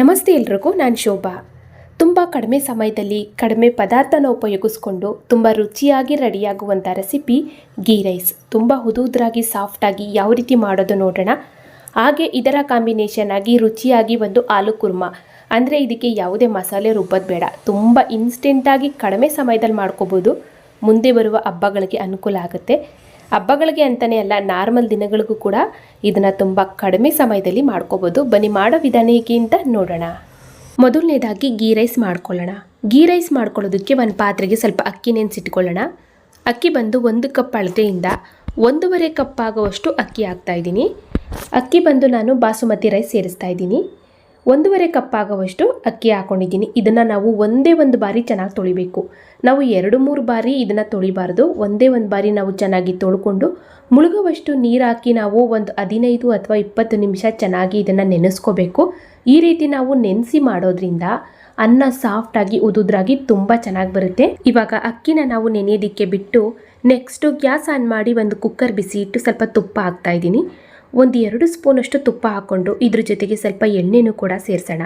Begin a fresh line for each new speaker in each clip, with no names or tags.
ನಮಸ್ತೆ ಎಲ್ರಿಗೂ, ನಾನು ಶೋಭಾ. ತುಂಬ ಕಡಿಮೆ ಸಮಯದಲ್ಲಿ ಕಡಿಮೆ ಪದಾರ್ಥನ ಉಪಯೋಗಿಸ್ಕೊಂಡು ತುಂಬ ರುಚಿಯಾಗಿ ರೆಡಿಯಾಗುವಂಥ ರೆಸಿಪಿ ಗೀ ರೈಸ್. ತುಂಬ ಹುದುದ್ರಾಗಿ, ಸಾಫ್ಟಾಗಿ ಯಾವ ರೀತಿ ಮಾಡೋದು ನೋಡೋಣ. ಹಾಗೆ ಇದರ ಕಾಂಬಿನೇಷನ್ ಆಗಿ ರುಚಿಯಾಗಿ ಒಂದು ಆಲೂ ಕುರ್ಮ. ಅಂದರೆ ಇದಕ್ಕೆ ಯಾವುದೇ ಮಸಾಲೆ ರುಬ್ಬೋದು ಬೇಡ. ತುಂಬ ಇನ್ಸ್ಟೆಂಟಾಗಿ ಕಡಿಮೆ ಸಮಯದಲ್ಲಿ ಮಾಡ್ಕೋಬೋದು. ಮುಂದೆ ಬರುವ ಹಬ್ಬಗಳಿಗೆ ಅನುಕೂಲ ಆಗುತ್ತೆ. ಹಬ್ಬಗಳಿಗೆ ಅಂತಲೇ ಅಲ್ಲ, ನಾರ್ಮಲ್ ದಿನಗಳಿಗೂ ಕೂಡ ಇದನ್ನು ತುಂಬ ಕಡಿಮೆ ಸಮಯದಲ್ಲಿ ಮಾಡ್ಕೋಬೋದು. ಬನ್ನಿ, ಮಾಡೋ ವಿಧಾನ ಹೇಗೆ ಅಂತ ನೋಡೋಣ. ಮೊದಲನೇದಾಗಿ ಗೀ ರೈಸ್ ಮಾಡ್ಕೊಳ್ಳೋಣ. ಗೀ ರೈಸ್ ಮಾಡ್ಕೊಳ್ಳೋದಕ್ಕೆ ಒಂದು ಪಾತ್ರೆಗೆ ಸ್ವಲ್ಪ ಅಕ್ಕಿ ನೆನೆಸಿಟ್ಕೊಳ್ಳೋಣ. ಅಕ್ಕಿ ಬಂದು ಒಂದು ಕಪ್ ಅಳತೆಯಿಂದ ಒಂದೂವರೆ ಕಪ್ ಆಗುವಷ್ಟು ಅಕ್ಕಿ ಹಾಕ್ತಾಯಿದ್ದೀನಿ ಅಕ್ಕಿ ಬಂದು ನಾನು ಬಾಸುಮತಿ ರೈಸ್ ಸೇರಿಸ್ತಾ ಇದ್ದೀನಿ. ಒಂದೂವರೆ ಕಪ್ ಆಗುವಷ್ಟು ಅಕ್ಕಿ ಹಾಕೊಂಡಿದ್ದೀನಿ. ಇದನ್ನು ನಾವು ಒಂದೇ ಒಂದು ಬಾರಿ ಚೆನ್ನಾಗಿ ತೊಳಿಬೇಕು. ನಾವು ಎರಡು ಮೂರು ಬಾರಿ ಇದನ್ನು ತೊಳಿಬಾರ್ದು. ಒಂದೇ ಒಂದು ಬಾರಿ ನಾವು ಚೆನ್ನಾಗಿ ತೊಳ್ಕೊಂಡು ಮುಳುಗುವಷ್ಟು ನೀರು ಹಾಕಿ ನಾವು ಒಂದು ಹದಿನೈದು ಅಥವಾ ಇಪ್ಪತ್ತು ನಿಮಿಷ ಚೆನ್ನಾಗಿ ಇದನ್ನು ನೆನೆಸ್ಕೋಬೇಕು. ಈ ರೀತಿ ನಾವು ನೆನೆಸಿ ಮಾಡೋದ್ರಿಂದ ಅನ್ನ ಸಾಫ್ಟಾಗಿ ಉದುದ್ರಾಗಿ ತುಂಬ ಚೆನ್ನಾಗಿ ಬರುತ್ತೆ. ಇವಾಗ ಅಕ್ಕಿನ ನಾವು ನೆನೆಯೋದಕ್ಕೆ ಬಿಟ್ಟು ನೆಕ್ಸ್ಟು ಗ್ಯಾಸ್ ಆನ್ ಮಾಡಿ ಒಂದು ಕುಕ್ಕರ್ ಬಿಸಿ ಇಟ್ಟು ಸ್ವಲ್ಪ ತುಪ್ಪ ಹಾಕ್ತಾ ಇದ್ದೀನಿ. ಒಂದು ಎರಡು ಸ್ಪೂನಷ್ಟು ತುಪ್ಪ ಹಾಕ್ಕೊಂಡು ಇದ್ರ ಜೊತೆಗೆ ಸ್ವಲ್ಪ ಎಣ್ಣೆನೂ ಕೂಡ ಸೇರಿಸೋಣ.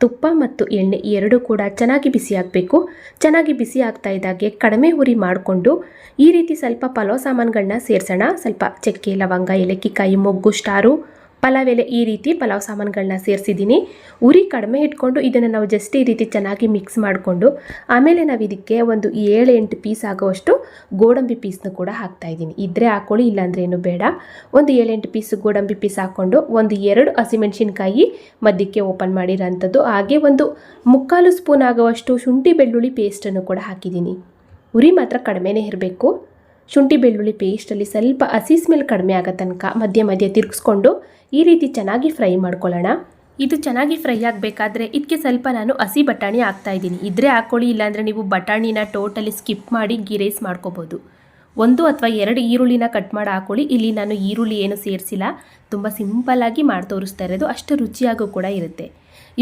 ತುಪ್ಪ ಮತ್ತು ಎಣ್ಣೆ ಎರಡೂ ಕೂಡ ಚೆನ್ನಾಗಿ ಬಿಸಿ ಆಗಬೇಕು. ಚೆನ್ನಾಗಿ ಬಿಸಿ ಆಗ್ತಾ ಇದ್ದಾಗೆ ಕಡಿಮೆ ಉರಿ ಮಾಡಿಕೊಂಡು ಈ ರೀತಿ ಸ್ವಲ್ಪ ಪಲಾವ್ ಸಾಮಾನುಗಳನ್ನ ಸೇರಿಸೋಣ. ಸ್ವಲ್ಪ ಚಕ್ಕೆ, ಲವಂಗ, ಏಲಕ್ಕಿ, ಕಾಯಿ, ಮೊಗ್ಗು, ಸ್ಟಾರು ಪಲಾವ್ ಎಲೆ ಈ ರೀತಿ ಪಲಾವ್ ಸಾಮಾನುಗಳನ್ನ ಸೇರಿಸಿದ್ದೀನಿ. ಉರಿ ಕಡಿಮೆ ಇಟ್ಕೊಂಡು ಇದನ್ನು ನಾವು ಜಸ್ಟ್ ಈ ರೀತಿ ಚೆನ್ನಾಗಿ ಮಿಕ್ಸ್ ಮಾಡಿಕೊಂಡು, ಆಮೇಲೆ ನಾವು ಇದಕ್ಕೆ ಒಂದು ಏಳು ಎಂಟು ಪೀಸ್ ಆಗುವಷ್ಟು ಗೋಡಂಬಿ ಪೀಸ್ನ ಕೂಡ ಹಾಕ್ತಾ ಇದ್ದೀನಿ. ಇದ್ರೆ ಹಾಕ್ಕೊಳ್ಳಿ ಇಲ್ಲಾಂದ್ರೆ ಏನು ಬೇಡ. ಒಂದು ಏಳೆಂಟು ಪೀಸ್ ಗೋಡಂಬಿ ಪೀಸ್ ಹಾಕ್ಕೊಂಡು, ಒಂದು ಎರಡು ಹಸಿಮೆಣಸಿನ್ಕಾಯಿ ಮಧ್ಯಕ್ಕೆ ಓಪನ್ ಮಾಡಿರೋಂಥದ್ದು. ಹಾಗೆ ಒಂದು ಮುಕ್ಕಾಲು ಸ್ಪೂನ್ ಆಗುವಷ್ಟು ಶುಂಠಿ ಬೆಳ್ಳುಳ್ಳಿ ಪೇಸ್ಟನ್ನು ಕೂಡ ಹಾಕಿದ್ದೀನಿ. ಉರಿ ಮಾತ್ರ ಕಡಿಮೆನೇ ಇರಬೇಕು. ಶುಂಠಿ ಬೆಳ್ಳುಳ್ಳಿ ಪೇಸ್ಟಲ್ಲಿ ಸ್ವಲ್ಪ ಹಸಿ ಸ್ಮೆಲ್ ಕಡಿಮೆ ಆಗೋ ತನಕ ಮಧ್ಯ ಮಧ್ಯ ತಿರುಗಿಸ್ಕೊಂಡು ಈ ರೀತಿ ಚೆನ್ನಾಗಿ ಫ್ರೈ ಮಾಡ್ಕೊಳ್ಳೋಣ. ಇದು ಚೆನ್ನಾಗಿ ಫ್ರೈ ಆಗಬೇಕಾದ್ರೆ ಇದಕ್ಕೆ ಸ್ವಲ್ಪ ನಾನು ಹಸಿ ಬಟಾಣಿ ಹಾಕ್ತಾ ಇದ್ದೀನಿ. ಇದ್ರೆ ಹಾಕ್ಕೊಳ್ಳಿ ಇಲ್ಲಾಂದರೆ ನೀವು ಬಟಾಣಿನ ಟೋಟಲಿ ಸ್ಕಿಪ್ ಮಾಡಿ ಗೀ ರೈಸ್ ಮಾಡ್ಕೋಬೋದು. ಒಂದು ಅಥವಾ ಎರಡು ಈರುಳ್ಳಿನ ಕಟ್ ಮಾಡಿ ಹಾಕೊಳ್ಳಿ. ಇಲ್ಲಿ ನಾನು ಈರುಳ್ಳಿ ಏನು ಸೇರಿಸಿಲ್ಲ. ತುಂಬ ಸಿಂಪಲ್ಲಾಗಿ ಮಾಡಿ ತೋರಿಸ್ತಾ ಇರೋದು. ಅಷ್ಟು ರುಚಿಯಾಗೂ ಕೂಡ ಇರುತ್ತೆ.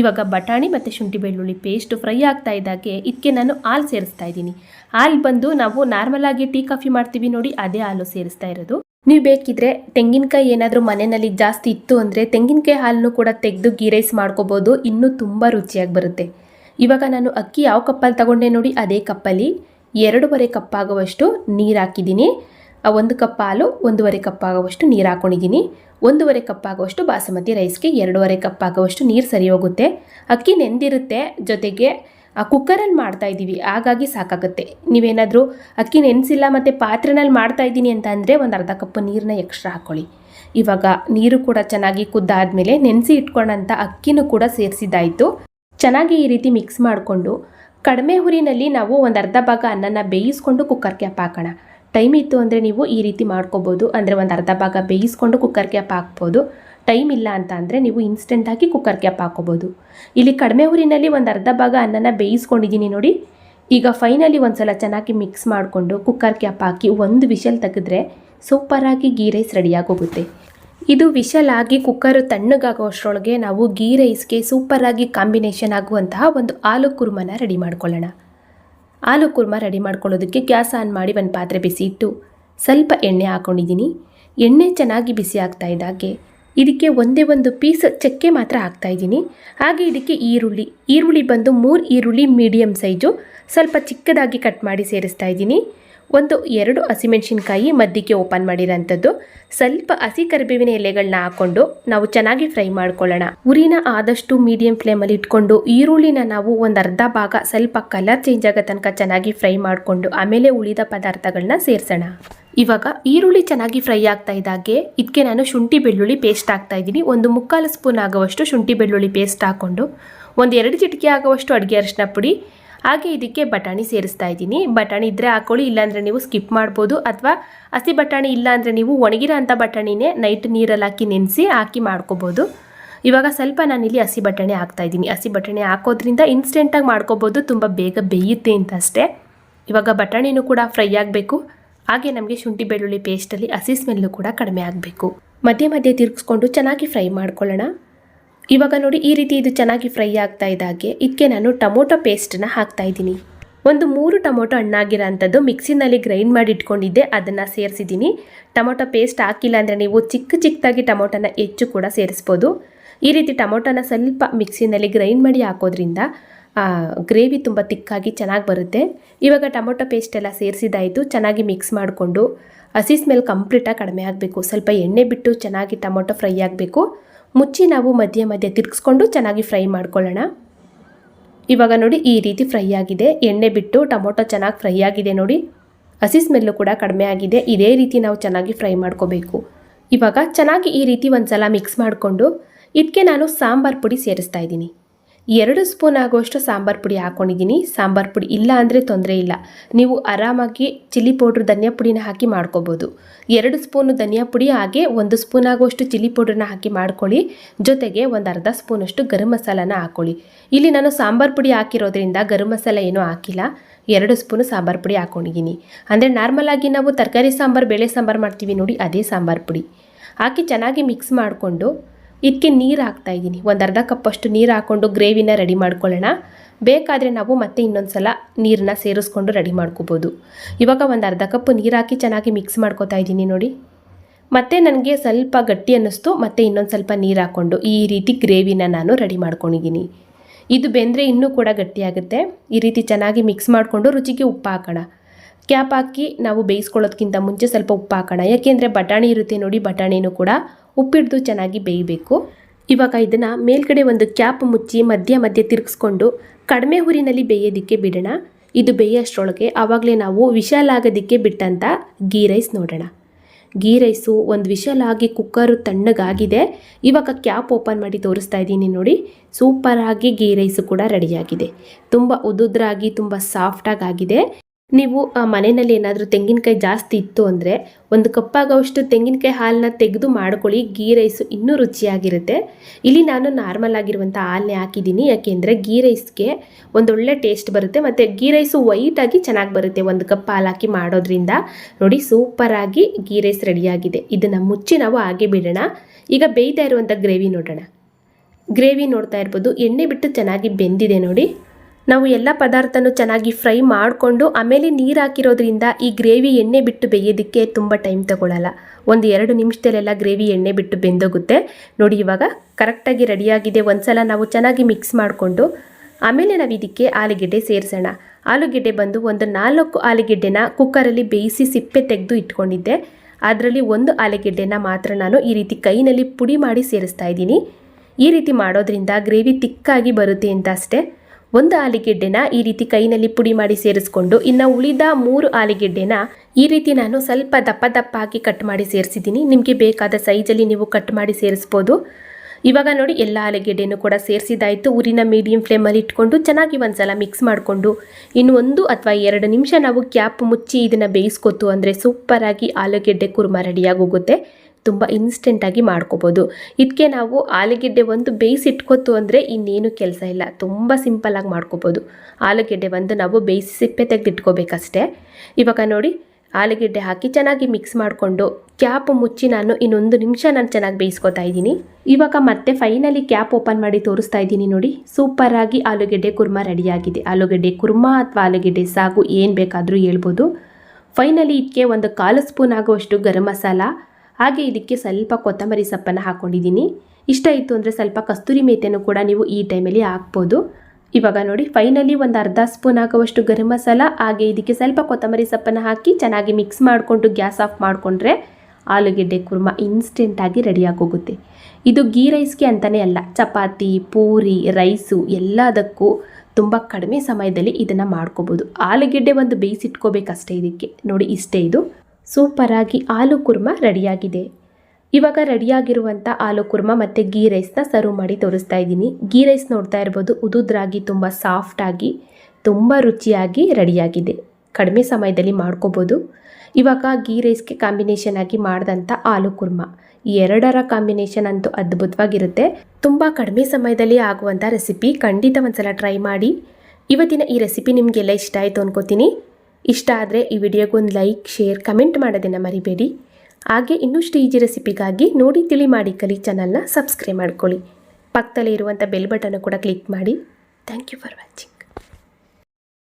ಇವಾಗ ಬಟಾಣಿ ಮತ್ತು ಶುಂಠಿ ಬೆಳ್ಳುಳ್ಳಿ ಪೇಸ್ಟ್ ಫ್ರೈ ಆಗ್ತಾ ಇದ್ದಾಗೆ ಇದಕ್ಕೆ ನಾನು ಹಾಲು ಸೇರಿಸ್ತಾ ಇದ್ದೀನಿ. ಹಾಲು ಬಂದು ನಾವು ನಾರ್ಮಲಾಗಿ ಟೀ, ಕಾಫಿ ಮಾಡ್ತೀವಿ ನೋಡಿ, ಅದೇ ಹಾಲು ಸೇರಿಸ್ತಾ ಇರೋದು. ನೀವು ಬೇಕಿದ್ರೆ ತೆಂಗಿನಕಾಯಿ ಏನಾದರೂ ಮನೆಯಲ್ಲಿ ಜಾಸ್ತಿ ಇತ್ತು ಅಂದರೆ ತೆಂಗಿನಕಾಯಿ ಹಾಲನ್ನು ಕೂಡ ತೆಗೆದು ಗೀ ರೈಸ್ ಮಾಡ್ಕೋಬೋದು, ಇನ್ನೂ ತುಂಬ ರುಚಿಯಾಗಿ ಬರುತ್ತೆ. ಇವಾಗ ನಾನು ಅಕ್ಕಿ ಯಾವ ಕಪ್ಪಲ್ಲಿ ತಗೊಂಡೆ ನೋಡಿ, ಅದೇ ಕಪ್ಪಲ್ಲಿ. ಎರಡೂವರೆ ಕಪ್ ಆಗುವಷ್ಟು ನೀರು ಹಾಕಿದ್ದೀನಿ. ಆ ಒಂದು ಕಪ್ ಹಾಲು ಒಂದೂವರೆ ಕಪ್ ಆಗುವಷ್ಟು ನೀರು ಹಾಕೊಂಡಿದ್ದೀನಿ. ಒಂದೂವರೆ ಕಪ್ ಆಗುವಷ್ಟು ಬಾಸುಮತಿ ರೈಸ್ಗೆ ಎರಡೂವರೆ ಕಪ್ ಆಗುವಷ್ಟು ನೀರು ಸರಿ ಹೋಗುತ್ತೆ. ಅಕ್ಕಿ ನೆಂದಿರುತ್ತೆ, ಜೊತೆಗೆ ಆ ಕುಕ್ಕರಲ್ಲಿ ಮಾಡ್ತಾ ಇದ್ದೀವಿ, ಹಾಗಾಗಿ ಸಾಕಾಗುತ್ತೆ. ನೀವೇನಾದರೂ ಅಕ್ಕಿ ನೆನೆಸಿಲ್ಲ ಮತ್ತು ಪಾತ್ರೆನಲ್ಲಿ ಮಾಡ್ತಾ ಇದ್ದೀನಿ ಅಂತ ಅಂದರೆ ಒಂದು ಅರ್ಧ ಕಪ್ ನೀರನ್ನ ಎಕ್ಸ್ಟ್ರಾ ಹಾಕ್ಕೊಳ್ಳಿ ಇವಾಗ ನೀರು ಕೂಡ ಚೆನ್ನಾಗಿ ಕುದ್ದಾದ್ಮೇಲೆ ನೆನೆಸಿ ಇಟ್ಕೊಂಡಂಥ ಅಕ್ಕಿನೂ ಕೂಡ ಸೇರಿಸಿದ್ದಾಯಿತು. ಚೆನ್ನಾಗಿ ಈ ರೀತಿ ಮಿಕ್ಸ್ ಮಾಡಿಕೊಂಡು ಕಡಿಮೆ ಹುರಿನಲ್ಲಿ ನಾವು ಒಂದು ಅರ್ಧ ಭಾಗ ಅನ್ನನ ಬೇಯಿಸ್ಕೊಂಡು ಕುಕ್ಕರ್ ಕ್ಯಾಪ್ ಹಾಕೋಣ. ಟೈಮ್ ಇತ್ತು ಅಂದರೆ ನೀವು ಈ ರೀತಿ ಮಾಡ್ಕೋಬೋದು. ಅಂದರೆ ಒಂದು ಅರ್ಧ ಭಾಗ ಬೇಯಿಸ್ಕೊಂಡು ಕುಕ್ಕರ್ ಕ್ಯಾಪ್ ಹಾಕ್ಬೋದು. ಟೈಮ್ ಇಲ್ಲ ಅಂತ ಅಂದರೆ ನೀವು ಇನ್ಸ್ಟೆಂಟಾಗಿ ಕುಕ್ಕರ್ ಕ್ಯಾಪ್ ಹಾಕೋಬೋದು ಇಲ್ಲಿ ಕಡಿಮೆ ಊರಿನಲ್ಲಿ ಒಂದು ಅರ್ಧ ಭಾಗ ಅನ್ನನ ಬೇಯಿಸ್ಕೊಂಡಿದ್ದೀನಿ ನೋಡಿ. ಈಗ ಫೈನಲಿ ಒಂದು ಸಲ ಚೆನ್ನಾಗಿ ಮಿಕ್ಸ್ ಮಾಡಿಕೊಂಡು ಕುಕ್ಕರ್ ಕ್ಯಾಪ್ ಹಾಕಿ ಒಂದು ವಿಷಲ್ ತೆಗೆದ್ರೆ ಸೂಪರಾಗಿ ಗೀ ರೈಸ್ ರೆಡಿಯಾಗೋಗುತ್ತೆ ಇದು ವಿಷಲ್ ಆಗಿ ಕುಕ್ಕರ್ ತಣ್ಣಗಾಗೋ ಅಷ್ಟರೊಳಗೆ ನಾವು ಗೀ ರೈಸ್ಗೆ ಸೂಪರಾಗಿ ಕಾಂಬಿನೇಷನ್ ಆಗುವಂತಹ ಒಂದು ಆಲೂ ಕುರ್ಮನ ರೆಡಿ ಮಾಡ್ಕೊಳ್ಳೋಣ. ಆಲೂ ಕುರ್ಮ ರೆಡಿ ಮಾಡ್ಕೊಳ್ಳೋದಕ್ಕೆ ಗ್ಯಾಸ್ ಆನ್ ಮಾಡಿ ಒಂದು ಪಾತ್ರೆ ಬಿಸಿ ಇಟ್ಟು ಸ್ವಲ್ಪ ಎಣ್ಣೆ ಹಾಕ್ಕೊಂಡಿದ್ದೀನಿ ಎಣ್ಣೆ ಚೆನ್ನಾಗಿ ಬಿಸಿ ಆಗ್ತಾ ಇದ್ದಾಗೆ. ಇದಕ್ಕೆ ಒಂದೇ ಒಂದು ಪೀಸ್ ಚಕ್ಕೆ ಮಾತ್ರ ಹಾಕ್ತಾ ಇದ್ದೀನಿ. ಹಾಗೆ ಇದಕ್ಕೆ ಈರುಳ್ಳಿ. ಈರುಳ್ಳಿ ಬಂದು ಮೂರು ಈರುಳ್ಳಿ ಮೀಡಿಯಮ್ ಸೈಜು. ಸ್ವಲ್ಪ ಚಿಕ್ಕದಾಗಿ ಕಟ್ ಮಾಡಿ ಸೇರಿಸ್ತಾ ಇದ್ದೀನಿ. ಒಂದು ಎರಡು ಹಸಿಮೆಣಸಿನ್ಕಾಯಿ ಮದ್ದಿಗೆ ಓಪನ್ ಮಾಡಿರೋಂಥದ್ದು. ಸ್ವಲ್ಪ ಹಸಿ ಕರಿಬೇವಿನ ಎಲೆಗಳನ್ನ ಹಾಕ್ಕೊಂಡು ನಾವು ಚೆನ್ನಾಗಿ ಫ್ರೈ ಮಾಡ್ಕೊಳ್ಳೋಣ. ಉರಿನ ಆದಷ್ಟು ಮೀಡಿಯಂ ಫ್ಲೇಮಲ್ಲಿ ಇಟ್ಕೊಂಡು ಈರುಳ್ಳಿನ ನಾವು ಒಂದು ಅರ್ಧ ಭಾಗ ಸ್ವಲ್ಪ ಕಲರ್ ಚೇಂಜ್ ಆಗೋ ತನಕ ಚೆನ್ನಾಗಿ ಫ್ರೈ ಮಾಡಿಕೊಂಡು ಆಮೇಲೆ ಉಳಿದ ಪದಾರ್ಥಗಳನ್ನ ಸೇರಿಸೋಣ. ಇವಾಗ ಈರುಳ್ಳಿ ಚೆನ್ನಾಗಿ ಫ್ರೈ ಆಗ್ತಾ ಇದ್ದಾಗೆ ಇದಕ್ಕೆ ನಾನು ಶುಂಠಿ ಬೆಳ್ಳುಳ್ಳಿ ಪೇಸ್ಟ್ ಹಾಕ್ತಾ ಇದ್ದೀನಿ. ಒಂದು ಮುಕ್ಕಾಲು ಸ್ಪೂನ್ ಆಗುವಷ್ಟು ಶುಂಠಿ ಬೆಳ್ಳುಳ್ಳಿ ಪೇಸ್ಟ್ ಹಾಕ್ಕೊಂಡು, ಒಂದು ಎರಡು ಚಿಟಿಕೆ ಆಗುವಷ್ಟು ಅಡುಗೆ ಅರಿಶಿನ ಪುಡಿ ಹಾಗೆ ಇದಕ್ಕೆ ಬಟಾಣಿ ಸೇರಿಸ್ತಾ ಇದ್ದೀನಿ. ಬಟಾಣಿ ಇದ್ದರೆ ಹಾಕೊಳ್ಳಿ ಇಲ್ಲಾಂದರೆ ನೀವು ಸ್ಕಿಪ್ ಮಾಡ್ಬೋದು ಅಥವಾ ಹಸಿ ಬಟಾಣಿ ಇಲ್ಲ ಅಂದರೆ ನೀವು ಒಣಗಿರೋ ಅಂಥ ಬಟಾಣಿನೇ ನೈಟ್ ನೀರಲ್ಲಿ ಹಾಕಿ ನೆನೆಸಿ ಹಾಕಿ ಮಾಡ್ಕೋಬೋದು. ಇವಾಗ ಸ್ವಲ್ಪ ನಾನಿಲ್ಲಿ ಹಸಿ ಬಟಾಣಿ ಹಾಕ್ತಾ ಇದ್ದೀನಿ. ಹಸಿ ಬಟಾಣಿ ಹಾಕೋದ್ರಿಂದ ಇನ್ಸ್ಟೆಂಟಾಗಿ ಮಾಡ್ಕೋಬೋದು. ತುಂಬ ಬೇಗ ಬೇಯುತ್ತೆ ಅಂತ ಅಷ್ಟೇ. ಇವಾಗ ಬಟಾಣಿನೂ ಕೂಡ ಫ್ರೈ ಆಗಬೇಕು. ಹಾಗೆ ನಮಗೆ ಶುಂಠಿ ಬೆಳ್ಳುಳ್ಳಿ ಪೇಸ್ಟಲ್ಲಿ ಹಸಿ ಸ್ಮೆಲ್ಲು ಕೂಡ ಕಡಿಮೆ ಆಗಬೇಕು. ಮಧ್ಯೆ ಮಧ್ಯೆ ತಿರುಗಿಸ್ಕೊಂಡು ಚೆನ್ನಾಗಿ ಫ್ರೈ ಮಾಡ್ಕೊಳ್ಳೋಣ. ಇವಾಗ ನೋಡಿ ಈ ರೀತಿ ಇದು ಚೆನ್ನಾಗಿ ಫ್ರೈ ಆಗ್ತಾ ಇದ್ದಾಗೆ ಇದಕ್ಕೆ ನಾನು ಟೊಮೊಟೊ ಪೇಸ್ಟನ್ನ ಹಾಕ್ತಾ ಇದ್ದೀನಿ. ಒಂದು ಮೂರು ಟೊಮೊಟೊ ಹಣ್ಣಾಗಿರೋ ಅಂಥದ್ದು ಮಿಕ್ಸಿನಲ್ಲಿ ಗ್ರೈಂಡ್ ಮಾಡಿ ಇಟ್ಕೊಂಡಿದ್ದೆ, ಅದನ್ನು ಸೇರಿಸಿದ್ದೀನಿ. ಟೊಮೊಟೊ ಪೇಸ್ಟ್ ಹಾಕಿಲ್ಲ ಅಂದರೆ ನೀವು ಚಿಕ್ಕ ಚಿಕ್ಕದಾಗಿ ಟೊಮೊಟೊನ ಹೆಚ್ಚು ಕೂಡ ಸೇರಿಸ್ಬೋದು. ಈ ರೀತಿ ಟೊಮೊಟೊನ ಸ್ವಲ್ಪ ಮಿಕ್ಸಿನಲ್ಲಿ ಗ್ರೈಂಡ್ ಮಾಡಿ ಹಾಕೋದ್ರಿಂದ ಗ್ರೇವಿ ತುಂಬ ತಿಕ್ಕಾಗಿ ಚೆನ್ನಾಗಿ ಬರುತ್ತೆ. ಇವಾಗ ಟೊಮೊಟೊ ಪೇಸ್ಟ್ ಎಲ್ಲ ಸೇರಿಸಿದಾಯಿತು ಚೆನ್ನಾಗಿ ಮಿಕ್ಸ್ ಮಾಡಿಕೊಂಡು ಹಸಿ ಸ್ಮೆಲ್ ಕಂಪ್ಲೀಟಾಗಿ ಕಡಿಮೆ ಆಗಬೇಕು. ಸ್ವಲ್ಪ ಎಣ್ಣೆ ಬಿಟ್ಟು ಚೆನ್ನಾಗಿ ಟೊಮೊಟೊ ಫ್ರೈ ಆಗಬೇಕು. ಮುಚ್ಚಿ ನಾವು ಮಧ್ಯೆ ಮಧ್ಯೆ ತಿರುಗಿಸ್ಕೊಂಡು ಚೆನ್ನಾಗಿ ಫ್ರೈ ಮಾಡ್ಕೊಳ್ಳೋಣ. ಇವಾಗ ನೋಡಿ ಈ ರೀತಿ ಫ್ರೈ ಆಗಿದೆ. ಎಣ್ಣೆ ಬಿಟ್ಟು ಟೊಮೊಟೊ ಚೆನ್ನಾಗಿ ಫ್ರೈ ಆಗಿದೆ ನೋಡಿ. ಹಸಿ ಸ್ಮೆಲ್ಲು ಕೂಡ ಕಡಿಮೆ ಆಗಿದೆ. ಇದೇ ರೀತಿ ನಾವು ಚೆನ್ನಾಗಿ ಫ್ರೈ ಮಾಡ್ಕೋಬೇಕು. ಇವಾಗ ಚೆನ್ನಾಗಿ ಈ ರೀತಿ ಒಂದು ಸಲ ಮಿಕ್ಸ್ ಮಾಡಿಕೊಂಡು ಇದಕ್ಕೆ ನಾನು ಸಾಂಬಾರು ಪುಡಿ ಸೇರಿಸ್ತಾ ಇದ್ದೀನಿ. ಎರಡು ಸ್ಪೂನ್ ಆಗುವಷ್ಟು ಸಾಂಬಾರು ಪುಡಿ ಹಾಕ್ಕೊಂಡಿದ್ದೀನಿ ಸಾಂಬಾರು ಪುಡಿ ಇಲ್ಲ ಅಂದರೆ ತೊಂದರೆ ಇಲ್ಲ. ನೀವು ಆರಾಮಾಗಿ ಚಿಲ್ಲಿ ಪೌಡ್ರ್ ಧನಿಯಾ ಪುಡಿನ ಹಾಕಿ ಮಾಡ್ಕೋಬೋದು. ಎರಡು ಸ್ಪೂನು ಧನಿಯಾ ಪುಡಿ ಹಾಗೆ ಒಂದು ಸ್ಪೂನ್ ಆಗುವಷ್ಟು ಚಿಲ್ಲಿ ಪೌಡ್ರನ್ನ ಹಾಕಿ ಮಾಡ್ಕೊಳ್ಳಿ. ಜೊತೆಗೆ ಒಂದು ಅರ್ಧ ಸ್ಪೂನಷ್ಟು ಗರಂ ಮಸಾಲಾನ ಹಾಕ್ಕೊಳ್ಳಿ ಇಲ್ಲಿ ನಾನು ಸಾಂಬಾರು ಪುಡಿ ಹಾಕಿರೋದ್ರಿಂದ ಗರಂ ಮಸಾಲ ಏನೂ ಹಾಕಿಲ್ಲ. ಎರಡು ಸ್ಪೂನು ಸಾಂಬಾರು ಪುಡಿ ಹಾಕ್ಕೊಂಡಿದ್ದೀನಿ ಅಂದರೆ ನಾರ್ಮಲಾಗಿ ನಾವು ತರಕಾರಿ ಸಾಂಬಾರು, ಬೇಳೆ ಸಾಂಬಾರು ಮಾಡ್ತೀವಿ ನೋಡಿ, ಅದೇ ಸಾಂಬಾರು ಪುಡಿ. ಹಾಕಿ ಚೆನ್ನಾಗಿ ಮಿಕ್ಸ್ ಮಾಡಿಕೊಂಡು ಇದಕ್ಕೆ ನೀರು ಹಾಕ್ತಾ ಇದ್ದೀನಿ. ಒಂದು ಅರ್ಧ ಕಪ್ಪಷ್ಟು ನೀರು ಹಾಕ್ಕೊಂಡು ಗ್ರೇವಿನ ರೆಡಿ ಮಾಡ್ಕೊಳ್ಳೋಣ. ಬೇಕಾದರೆ ನಾವು ಮತ್ತೆ ಇನ್ನೊಂದು ಸಲ ನೀರನ್ನ ಸೇರಿಸ್ಕೊಂಡು ರೆಡಿ ಮಾಡ್ಕೋಬೋದು. ಇವಾಗ ಒಂದು ಅರ್ಧ ಕಪ್ ನೀರು ಹಾಕಿ ಚೆನ್ನಾಗಿ ಮಿಕ್ಸ್ ಮಾಡ್ಕೊತಾ ಇದ್ದೀನಿ ನೋಡಿ. ಮತ್ತೆ ನನಗೆ ಸ್ವಲ್ಪ ಗಟ್ಟಿ ಅನ್ನಿಸ್ತು, ಮತ್ತೆ ಇನ್ನೊಂದು ಸ್ವಲ್ಪ ನೀರು ಹಾಕ್ಕೊಂಡು ಈ ರೀತಿ ಗ್ರೇವಿನ ನಾನು ರೆಡಿ ಮಾಡ್ಕೊಂಡಿದ್ದೀನಿ. ಇದು ಬೆಂದರೆ ಇನ್ನೂ ಕೂಡ ಗಟ್ಟಿಯಾಗುತ್ತೆ ಈ ರೀತಿ ಚೆನ್ನಾಗಿ ಮಿಕ್ಸ್ ಮಾಡಿಕೊಂಡು ರುಚಿಗೆ ಉಪ್ಪು ಹಾಕೋಣ. ಕ್ಯಾಪ್ ಹಾಕಿ ನಾವು ಬೇಯಿಸ್ಕೊಳ್ಳೋದಕ್ಕಿಂತ ಮುಂಚೆ ಸ್ವಲ್ಪ ಉಪ್ಪು ಹಾಕೋಣ. ಯಾಕೆಂದರೆ ಬಟಾಣಿ ಇರುತ್ತೆ ನೋಡಿ, ಬಟಾಣಿನೂ ಕೂಡ. ಉಪ್ಪಿಡ್ದು ಚೆನ್ನಾಗಿ ಬೇಯಬೇಕು. ಇವಾಗ ಇದನ್ನು ಮೇಲ್ಗಡೆ ಒಂದು ಕ್ಯಾಪ್ ಮುಚ್ಚಿ ಮಧ್ಯ ಮಧ್ಯ ತಿರುಗಿಸ್ಕೊಂಡು ಕಡಿಮೆ ಹುರಿನಲ್ಲಿ ಬೇಯೋದಕ್ಕೆ ಬಿಡೋಣ. ಇದು ಬೇಯೋಷ್ಟರೊಳಗೆ ಆವಾಗಲೇ ನಾವು ವಿಶಾಲಾಗೋದಕ್ಕೆ ಬಿಟ್ಟಂಥ ಗೀ ರೈಸ್ ನೋಡೋಣ. ಗೀ ರೈಸು ಒಂದು ವಿಶಾಲಾಗಿ ಕುಕ್ಕರು ತಣ್ಣಗಾಗಿದೆ. ಇವಾಗ ಕ್ಯಾಪ್ ಓಪನ್ ಮಾಡಿ ತೋರಿಸ್ತಾ ಇದ್ದೀನಿ ನೋಡಿ. ಸೂಪರಾಗಿ ಗೀ ರೈಸು ಕೂಡ ರೆಡಿಯಾಗಿದೆ. ತುಂಬ ಉದುದ್ರಾಗಿ, ತುಂಬ ಸಾಫ್ಟಾಗಿ ಆಗಿದೆ ನೀವು ಮನೆಯಲ್ಲಿ ಏನಾದರೂ ತೆಂಗಿನಕಾಯಿ ಜಾಸ್ತಿ ಇತ್ತು ಅಂದರೆ ಒಂದು ಕಪ್ಪಾಗೋಷ್ಟು ತೆಂಗಿನಕಾಯಿ ಹಾಲನ್ನ ತೆಗೆದು ಮಾಡ್ಕೊಳ್ಳಿ, ಗೀ ರೈಸು ಇನ್ನೂ ರುಚಿಯಾಗಿರುತ್ತೆ. ಇಲ್ಲಿ ನಾನು ನಾರ್ಮಲ್ ಆಗಿರುವಂಥ ಹಾಲನ್ನೇ ಹಾಕಿದ್ದೀನಿ. ಯಾಕೆಂದರೆ ಗೀ ರೈಸ್ಗೆ ಒಂದೊಳ್ಳೆ ಟೇಸ್ಟ್ ಬರುತ್ತೆ ಮತ್ತು ಗೀ ರೈಸು ವೈಟಾಗಿ ಚೆನ್ನಾಗಿ ಬರುತ್ತೆ ಒಂದು ಕಪ್ ಹಾಲು ಹಾಕಿ ಮಾಡೋದ್ರಿಂದ. ನೋಡಿ ಸೂಪರಾಗಿ ಗೀ ರೈಸ್ ರೆಡಿಯಾಗಿದೆ. ಇದನ್ನು ಮುಚ್ಚಿ ನಾವು ಹಾಗೆ ಬಿಡೋಣ. ಈಗ ಬೇಯ್ತಾ ಇರುವಂಥ ಗ್ರೇವಿ ನೋಡೋಣ. ಗ್ರೇವಿ ನೋಡ್ತಾ ಇರ್ಬೋದು. ಎಣ್ಣೆ ಬಿಟ್ಟು ಚೆನ್ನಾಗಿ ಬೆಂದಿದೆ ನೋಡಿ. ನಾವು ಎಲ್ಲ ಪದಾರ್ಥನೂ ಚೆನ್ನಾಗಿ ಫ್ರೈ ಮಾಡಿಕೊಂಡು ಆಮೇಲೆ ನೀರು ಹಾಕಿರೋದ್ರಿಂದ ಈ ಗ್ರೇವಿ ಎಣ್ಣೆ ಬಿಟ್ಟು ಬೇಯೋದಕ್ಕೆ ತುಂಬ ಟೈಮ್ ತಗೊಳ್ಳಲ್ಲ ಒಂದು ಎರಡು ನಿಮಿಷದಲ್ಲೆಲ್ಲ ಗ್ರೇವಿ ಎಣ್ಣೆ ಬಿಟ್ಟು ಬೆಂದೋಗುತ್ತೆ. ನೋಡಿ ಇವಾಗ ಕರೆಕ್ಟಾಗಿ ರೆಡಿಯಾಗಿದೆ. ಒಂದ್ಸಲ ನಾವು ಚೆನ್ನಾಗಿ ಮಿಕ್ಸ್ ಮಾಡಿಕೊಂಡು ಆಮೇಲೆ ನಾವು ಇದಕ್ಕೆ ಆಲೂಗೆಡ್ಡೆ ಸೇರಿಸೋಣ. ಆಲೂಗೆಡ್ಡೆ ಬಂದು ಒಂದು ನಾಲ್ಕು ಆಲೂಗೆಡ್ಡೆನ ಕುಕ್ಕರಲ್ಲಿ ಬೇಯಿಸಿ ಸಿಪ್ಪೆ ತೆಗೆದು ಇಟ್ಕೊಂಡಿದ್ದೆ. ಅದರಲ್ಲಿ ಒಂದು ಆಲೂಗೆಡ್ಡೆನ ಮಾತ್ರ ನಾನು ಈ ರೀತಿ ಕೈನಲ್ಲಿ ಪುಡಿ ಮಾಡಿ ಸೇರಿಸ್ತಾ ಇದ್ದೀನಿ. ಈ ರೀತಿ ಮಾಡೋದ್ರಿಂದ ಗ್ರೇವಿ ತಿಕ್ಕಾಗಿ ಬರುತ್ತೆ ಅಂತ ಅಷ್ಟೇ. ಒಂದು ಆಲೂಗೆಡ್ಡೆನ ಈ ರೀತಿ ಕೈನಲ್ಲಿ ಪುಡಿ ಮಾಡಿ ಸೇರಿಸ್ಕೊಂಡು, ಇನ್ನು ಉಳಿದ ಮೂರು ಆಲೂಗೆಡ್ಡೆನ ಈ ರೀತಿ ನಾನು ಸ್ವಲ್ಪ ದಪ್ಪ ದಪ್ಪ ಹಾಕಿ ಕಟ್ ಮಾಡಿ ಸೇರಿಸಿದ್ದೀನಿ. ನಿಮಗೆ ಬೇಕಾದ ಸೈಜಲ್ಲಿ ನೀವು ಕಟ್ ಮಾಡಿ ಸೇರಿಸ್ಬೋದು. ಇವಾಗ ನೋಡಿ, ಎಲ್ಲ ಆಲೂಗೆಡ್ಡೆನೂ ಕೂಡ ಸೇರಿಸಿದಾಯಿತು. ಊರಿನ ಮೀಡಿಯಂ ಫ್ಲೇಮಲ್ಲಿ ಇಟ್ಕೊಂಡು ಚೆನ್ನಾಗಿ ಒಂದ್ಸಲ ಮಿಕ್ಸ್ ಮಾಡಿಕೊಂಡು, ಇನ್ನು ಒಂದು ಅಥವಾ ಎರಡು ನಿಮಿಷ ನಾವು ಕ್ಯಾಪ್ ಮುಚ್ಚಿ ಇದನ್ನು ಬೇಯಿಸ್ಕೊತು ಅಂದರೆ ಸೂಪರಾಗಿ ಆಲೂಗೆಡ್ಡೆ ಕುರ್ಮ ರೆಡಿಯಾಗೋಗುತ್ತೆ ತುಂಬ ಇನ್ಸ್ಟೆಂಟಾಗಿ ಮಾಡ್ಕೋಬೋದು. ಇದಕ್ಕೆ ನಾವು ಆಲೂಗೆಡ್ಡೆ ಒಂದು ಬೇಯಿಸಿಟ್ಕೊತು ಅಂದರೆ ಇನ್ನೇನು ಕೆಲಸ ಇಲ್ಲ. ತುಂಬ ಸಿಂಪಲ್ಲಾಗಿ ಮಾಡ್ಕೋಬೋದು. ಆಲೂಗೆಡ್ಡೆ ಒಂದು ನಾವು ಬೇಯಿಸಿ ಸಿಪ್ಪೆ ತೆಗೆದಿಟ್ಕೋಬೇಕಷ್ಟೇ ಇವಾಗ ನೋಡಿ, ಆಲೂಗೆಡ್ಡೆ ಹಾಕಿ ಚೆನ್ನಾಗಿ ಮಿಕ್ಸ್ ಮಾಡಿಕೊಂಡು ಕ್ಯಾಪ್ ಮುಚ್ಚಿ ನಾನು ಇನ್ನೊಂದು ನಿಮಿಷ ನಾನು ಚೆನ್ನಾಗಿ ಬೇಯಿಸ್ಕೊತಾ ಇದ್ದೀನಿ. ಇವಾಗ ಮತ್ತೆ ಫೈನಲಿ ಕ್ಯಾಪ್ ಓಪನ್ ಮಾಡಿ ತೋರಿಸ್ತಾ ಇದ್ದೀನಿ ನೋಡಿ. ಸೂಪರಾಗಿ ಆಲೂಗೆಡ್ಡೆ ಕುರ್ಮ ರೆಡಿಯಾಗಿದೆ ಆಲೂಗೆಡ್ಡೆ ಕುರ್ಮ ಅಥವಾ ಆಲೂಗೆಡ್ಡೆ ಸಾಗು ಏನು ಬೇಕಾದರೂ ಹೇಳ್ಬೋದು. ಫೈನಲಿ ಇದಕ್ಕೆ ಒಂದು ಕಾಲು ಸ್ಪೂನ್ ಆಗುವಷ್ಟು ಗರಂ ಮಸಾಲ ಹಾಗೆ ಇದಕ್ಕೆ ಸ್ವಲ್ಪ ಕೊತ್ತಂಬರಿ ಸೊಪ್ಪನ್ನು ಹಾಕ್ಕೊಂಡಿದ್ದೀನಿ ಇಷ್ಟ ಇತ್ತು ಅಂದರೆ ಸ್ವಲ್ಪ ಕಸ್ತೂರಿ ಮೇತೆಯನ್ನು ಕೂಡ ನೀವು ಈ ಟೈಮಲ್ಲಿ ಹಾಕ್ಬೋದು. ಇವಾಗ ನೋಡಿ ಫೈನಲಿ ಒಂದು ಅರ್ಧ ಸ್ಪೂನ್ ಆಗುವಷ್ಟು ಗರಂ ಮಸಾಲ, ಹಾಗೆ ಇದಕ್ಕೆ ಸ್ವಲ್ಪ ಕೊತ್ತಂಬರಿ ಸೊಪ್ಪನ್ನು ಹಾಕಿ ಚೆನ್ನಾಗಿ ಮಿಕ್ಸ್ ಮಾಡಿಕೊಂಡು ಗ್ಯಾಸ್ ಆಫ್ ಮಾಡಿಕೊಂಡ್ರೆ ಆಲೂಗೆಡ್ಡೆ ಕುರ್ಮ ಇನ್ಸ್ಟೆಂಟಾಗಿ ರೆಡಿಯಾಗೋಗುತ್ತೆ ಇದು ಗೀ ರೈಸ್ಗೆ ಅಂತಲೇ ಅಲ್ಲ, ಚಪಾತಿ, ಪೂರಿ ರೈಸು ಎಲ್ಲದಕ್ಕೂ ತುಂಬ ಕಡಿಮೆ ಸಮಯದಲ್ಲಿ ಇದನ್ನು ಮಾಡ್ಕೋಬೋದು. ಆಲೂಗೆಡ್ಡೆ ಒಂದು ಬೇಯಿಸಿಟ್ಕೋಬೇಕಷ್ಟೇ ಇದಕ್ಕೆ. ನೋಡಿ, ಇಷ್ಟೇ ಇದು. ಸೂಪರಾಗಿ ಆಲೂ ಕುರ್ಮ ರೆಡಿಯಾಗಿದೆ. ಇವಾಗ ರೆಡಿಯಾಗಿರುವಂಥ ಆಲೂ ಕುರ್ಮ ಮತ್ತು ಗೀ ರೈಸ್ನ ಸರ್ವ್ ಮಾಡಿ ತೋರಿಸ್ತಾ ಇದ್ದೀನಿ. ಗೀ ರೈಸ್ ನೋಡ್ತಾ ಇರ್ಬೋದು. ಉದುದ್ರಾಗಿ ತುಂಬ ಸಾಫ್ಟಾಗಿ ತುಂಬ ರುಚಿಯಾಗಿ ರೆಡಿಯಾಗಿದೆ. ಕಡಿಮೆ ಸಮಯದಲ್ಲಿ ಮಾಡ್ಕೋಬೋದು. ಇವಾಗ ಗೀ ರೈಸ್ಗೆ ಕಾಂಬಿನೇಷನ್ ಆಗಿ ಮಾಡಿದಂಥ ಆಲೂ ಕುರ್ಮ. ಎರಡರ ಕಾಂಬಿನೇಷನ್ ಅಂತೂ ಅದ್ಭುತವಾಗಿರುತ್ತೆ. ತುಂಬ ಕಡಿಮೆ ಸಮಯದಲ್ಲಿ ಆಗುವಂಥ ರೆಸಿಪಿ ಖಂಡಿತ ಒಂದ್ಸಲ ಟ್ರೈ ಮಾಡಿ. ಇವತ್ತಿನ ಈ ರೆಸಿಪಿ ನಿಮಗೆಲ್ಲ ಇಷ್ಟ ಆಯಿತು ಅನ್ಕೋತೀನಿ. ಇಷ್ಟ ಆದರೆ ಈ ವಿಡಿಯೋಗೊಂದು ಲೈಕ್, ಶೇರ್, ಕಮೆಂಟ್ ಮಾಡೋದನ್ನು ಮರಿಬೇಡಿ. ಹಾಗೆ ಇನ್ನಷ್ಟು ಈಜಿ ರೆಸಿಪಿಗಾಗಿ ನೋಡಿ ತಿಳಿ ಮಾಡಿ ಕಲಿ ಚಾನಲ್ನ ಸಬ್ಸ್ಕ್ರೈಬ್ ಮಾಡ್ಕೊಳ್ಳಿ. ಪಕ್ಕದಲ್ಲಿ ಇರುವಂಥ ಬೆಲ್ ಬಟನ್ ಕೂಡ ಕ್ಲಿಕ್ ಮಾಡಿ. Thank you for watching